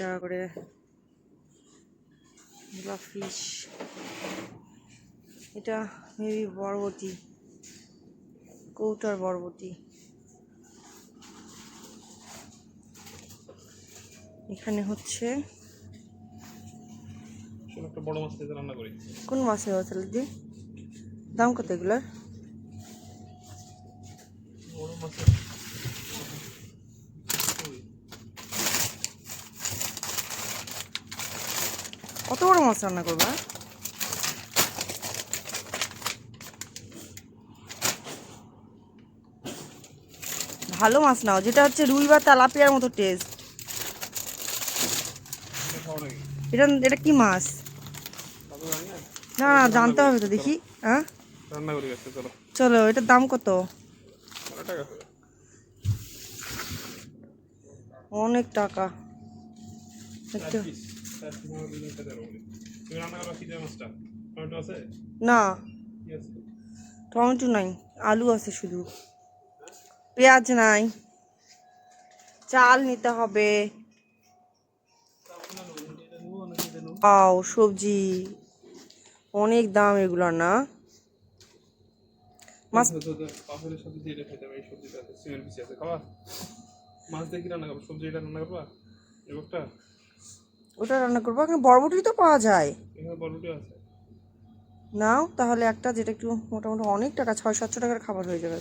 টাকা করে ফিশ। এটা মেবি বরবটি কৌটার বরবটি। এখানে হচ্ছে একটা বড় মাছ রান্না করি। কোন মাছের দাম কত এগুলোর বড় মাছের ওই, কত বড় মাছ রান্না করবা? ভালো মাছ নাও, যেটা হচ্ছে রুই বা তেলাপিয়ার মতো টেস্ট এটা এটা কি মাছ? না না, জানতে হবে তো দেখি হ্যাঁ? চলো, এটার দাম কত? অনেক টাকা। না। টমেটো নাই আলু আছে শুধু। পেঁয়াজ নাই। চাল নিতে হবে। পাও সবজি। অনেক দাম এগুলো না। মাছ সবজি রান্না করবা? ওটা রান্না করব। এখানে বরবটি তো পাওয়া যায়। নাও তাহলে একটা যেটা একটু মোটামুটি অনেক টাকা ছয় সাতশো টাকার খাবার হয়ে যাবে।